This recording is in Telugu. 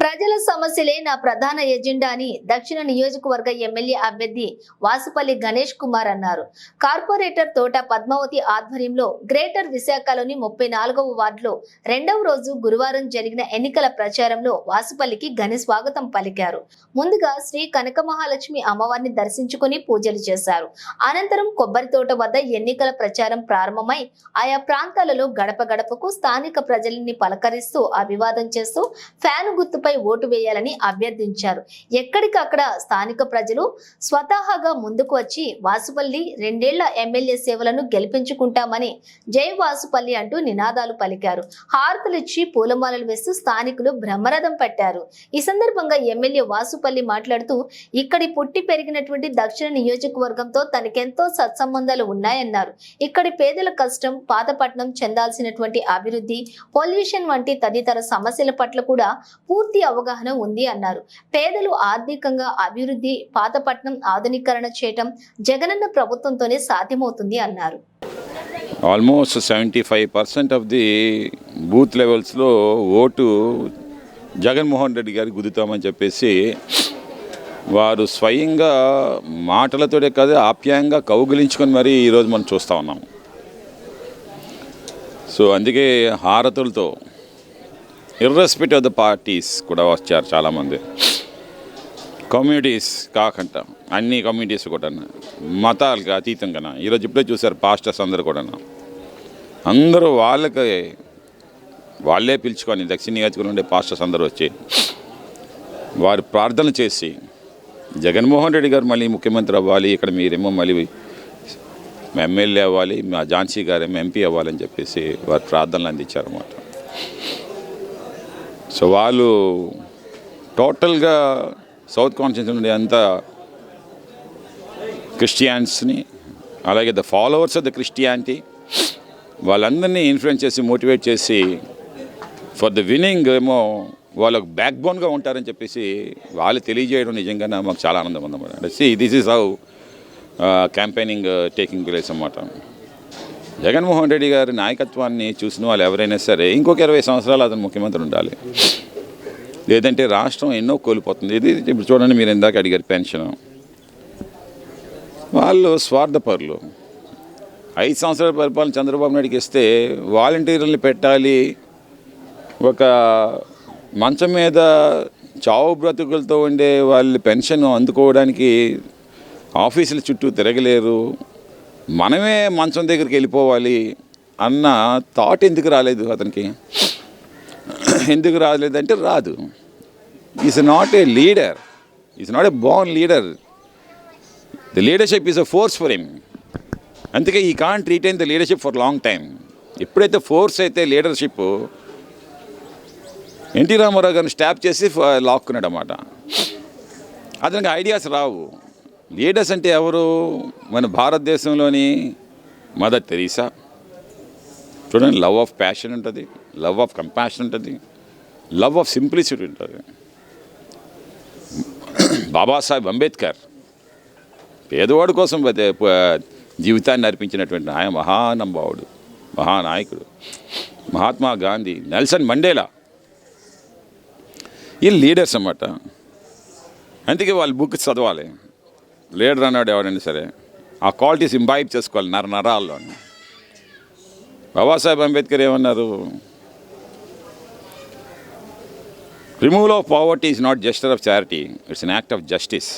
ప్రజల సమస్యలే నా ప్రధాన ఎజెండా అని దక్షిణ నియోజకవర్గ ఎమ్మెల్యే అభ్యర్థి వాసుపల్లి గణేష్ కుమార్ అన్నారు. కార్పొరేటర్ తోట పద్మావతి ఆధ్వర్యంలో గ్రేటర్ విశాఖలోని ముప్పై నాలుగవ వార్డులో రెండవ రోజు గురువారం జరిగిన ఎన్నికల ప్రచారంలో వాసుపల్లికి ఘన స్వాగతం పలికారు. ముందుగా శ్రీ కనక మహాలక్ష్మి అమ్మవారిని దర్శించుకుని పూజలు చేశారు. అనంతరం కొబ్బరి తోట వద్ద ఎన్నికల ప్రచారం ప్రారంభమై ఆయా ప్రాంతాలలో గడప గడపకు స్థానిక ప్రజలని పలకరిస్తూ అభివాదం చేస్తూ ఫ్యాన్ గుర్తుపై ఓటు వేయాలని అభ్యర్థించారు. ఎక్కడికక్కడ స్థానిక ప్రజలు స్వతహాగా ముందుకు వచ్చి వాసుపల్లి రెండేళ్ళ ఎమ్మెల్యే సేవలను గెలిపించుకుంటామని జై వాసుపల్లి అంటూ నినాదాలు పలికారు. హారతులిచ్చి పూలమాలలు వేస్తూ స్థానికులు బ్రహ్మరథం పట్టారు. ఈ సందర్భంగా ఎమ్మెల్యే వాసుపల్లి మాట్లాడుతూ ఇక్కడి పుట్టి పెరిగినటువంటి దక్షిణ నియోజకవర్గంతో తనకెంతో సత్సంబంధాలు ఉన్నాయన్నారు. ఇక్కడి పేదల కష్టం పాతపట్నం చెందాల్సినటువంటి అభివృద్ధి పొల్యూషన్ వంటి తదితర సమస్యల పట్ల కూడా పూర్తి అవగాహన ఉంది అన్నారు. పేదలు ఆర్థికంగా అభివృద్ధి పాతపట్నం ఆధునీకరణ చేయటం జగనన్న ప్రభుత్వంతోనే సాధ్యమవుతుంది అన్నారు. Almost seventy five percent of the booth లెవెల్స్లో ఓటు జగన్మోహన్ రెడ్డి గారికి గుద్దుతామని చెప్పేసి వారు స్వయంగా మాటలతోనే కాదు ఆప్యాయంగా కౌగిలించుకొని మరీ ఈరోజు మనం చూస్తూ ఉన్నాం. సో అందుకే హారతులతో ఇర్రెస్పెక్ట్ ఆఫ్ ద పార్టీస్ కూడా వచ్చారు చాలామంది. కమ్యూనిటీస్ కాకుండా అన్ని కమ్యూనిటీస్ కూడా మతాలకు అతీతంగా ఈరోజు ఇప్పుడే చూశారు పాస్టర్స్ అందరు కూడా అందరూ వాళ్ళకి వాళ్ళే పిలుచుకొని దక్షిణ నియోజకవర్గం ఉండే పాస్టర్స్ అందరూ వచ్చి వారు ప్రార్థన చేసి జగన్మోహన్ రెడ్డి గారు మళ్ళీ ముఖ్యమంత్రి అవ్వాలి ఇక్కడ మీరేమో మళ్ళీ ఎమ్మెల్యే అవ్వాలి మా ఝాన్సీ గారేమో ఎంపీ అవ్వాలని చెప్పేసి వారు ప్రార్థనలు అందించారన్నమాట. సో వాళ్ళు టోటల్గా సౌత్ కాన్స్టిట్యూన్స్ నుండి అంతా క్రిస్టియాన్స్ని అలాగే the followers of the Christianity వాళ్ళందరినీ ఇన్ఫ్లుయెన్స్ చేసి మోటివేట్ చేసి ఫర్ ద విన్నింగ్ ఏమో వాళ్ళకు బ్యాక్ బోన్గా ఉంటారని చెప్పేసి వాళ్ళు తెలియజేయడం నిజంగా మాకు చాలా ఆనందం ఉందన్నమాట see this is how campaigning taking place అన్నమాట. జగన్మోహన్ రెడ్డి గారి నాయకత్వాన్ని చూసిన వాళ్ళు ఎవరైనా సరే ఇంకొక ఇరవై సంవత్సరాలు అతను ముఖ్యమంత్రి ఉండాలి. లేదంటే రాష్ట్రం ఎన్నో కోల్పోతుంది. ఇది ఇప్పుడు చూడండి మీరు ఇందాక అడిగారు పెన్షన్. వాళ్ళు స్వార్థపరులు. ఐదు సంవత్సరాల పరిపాలన చంద్రబాబు నాయుడుకి ఇస్తే వాలంటీర్లను పెట్టాలి. ఒక మంచం మీద చావు బ్రతుకులతో ఉండే వాళ్ళ పెన్షన్ అందుకోవడానికి ఆఫీసుల చుట్టూ తిరగలేరు. మనమే మంచం దగ్గరికి వెళ్ళిపోవాలి అన్న థాట్ ఎందుకు రాలేదు అతనికి? ఎందుకు రాలేదంటే రాదు. Is not a leader is not a born leader the leadership is a force for him అందుకే he can't retain the leadership for long time ఎప్పుడైతే ఫోర్స్ అయితే లీడర్షిప్ ఎన్టీ రామారావు గారిని స్టాప్ చేసి లాక్కున్నాడు అనమాట అతనికి ఐడియాస్ రావు. లీడర్స్ అంటే ఎవరు? మన భారతదేశంలోని మదర్ తెరీసా. చూడండి లవ్ ఆఫ్ ప్యాషన్ ఉంటుంది లవ్ ఆఫ్ కంపాషన్ ఉంటుంది లవ్ ఆఫ్ సింప్లిసిటీ ఉంటుంది. బాబాసాహెబ్ అంబేద్కర్ పేదవాడి కోసం జీవితాన్ని అర్పించినటువంటి ఆయన మహానంభావుడు మహానాయకుడు. Mahatma Gandhi Nelson Mandela. ఈ లీడర్స్ అన్నమాట. అందుకే వాళ్ళు బుక్ చదవాలి. లీడర్ అన్నాడు ఎవరైనా సరే. ఆ క్వాలిటీస్ ఇంబైబ్ చేసుకోవాలి నర నరాల్లో. బాబాసాహెబ్ అంబేద్కర్ ఏమన్నారు? Removal of poverty is not gesture of charity it's an act of justice